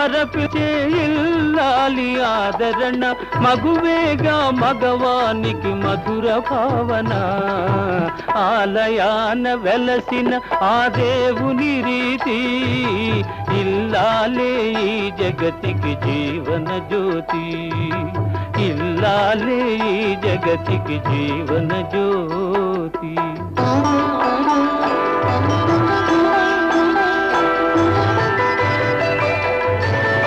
తల్లిని మరపిచే ఇల్లాలి ఆదరణ మగువేగా మగవానికి మధుర భావన. ఆలయాన వెలసిన ఆ దేవుని రీతి ఇల్లాలే ఈ జగతికి జీవన జ్యోతి. ఇల్లాలే ఈ జగతికి జీవన జ్యోతి.